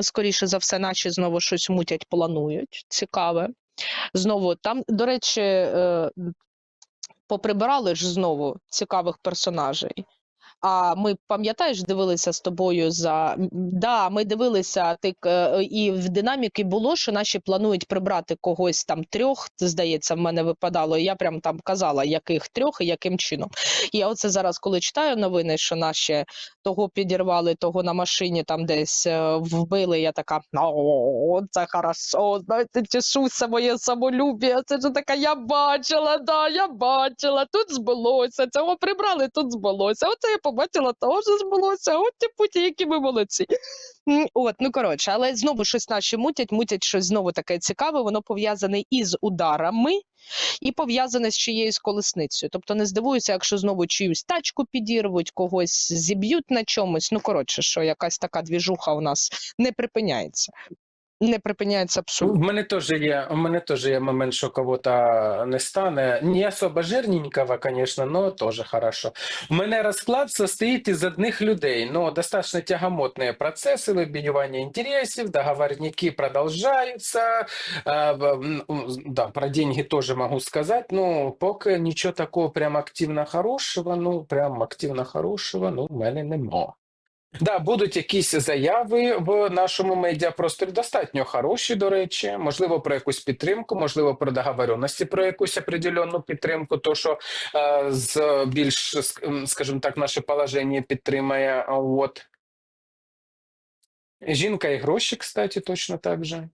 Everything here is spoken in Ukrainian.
Скоріше за все, наші знову щось мутять, планують. Цікаве. Знову там, до речі, е, поприбирали ж знову цікавих персонажей. А ми пам'ятаєш, дивилися з тобою за да, ми дивилися ти к- і в динаміки було, що наші планують прибрати когось там трьох. Здається, в мене випадало. І я прям там казала, яких трьох і яким чином. Я оце зараз, коли читаю новини, що наші того підірвали, того на машині там десь е, вбили. Я така о, це хорошо, знаєте, тішуся моє самолюбія. Це ж така, я бачила, да, я бачила, тут збулося, цього прибрали, тут збулося. Оце я побачила, того ж збулося. От ті путі, які ми молодці. От, ну коротше, але знову щось наші мутять, мутять щось знову таке цікаве, воно пов'язане із ударами і пов'язане з чиєюсь колесницею. Тобто не здивуюся, якщо знову чиюсь тачку підірвуть, когось зіб'ють на чомусь. Ну коротше, що якась така двіжуха у нас не припиняється. Не припиняється У мене теж є, у мене теж є момент, що кого-то не стане. Не особо жирненького, конечно, но тоже хорошо. У мене розклад состоїть із одних людей, но достаточно тягомотні процеси, вибивання інтересів, договорники продовжуються. Ну, Да, про деньги тоже могу сказать, но поки нічого такого прям активно хорошого, ну прям активно хорошого, ну в мене нема. Да, будуть якісь заяви в нашому медіапросторі, достатньо хороші, до речі, можливо, про якусь підтримку, можливо, про договоренності про якусь определенну підтримку, то що е, з більш, скажімо так, наше положення підтримає. От. Жінка і гроші, кстати, точно так же.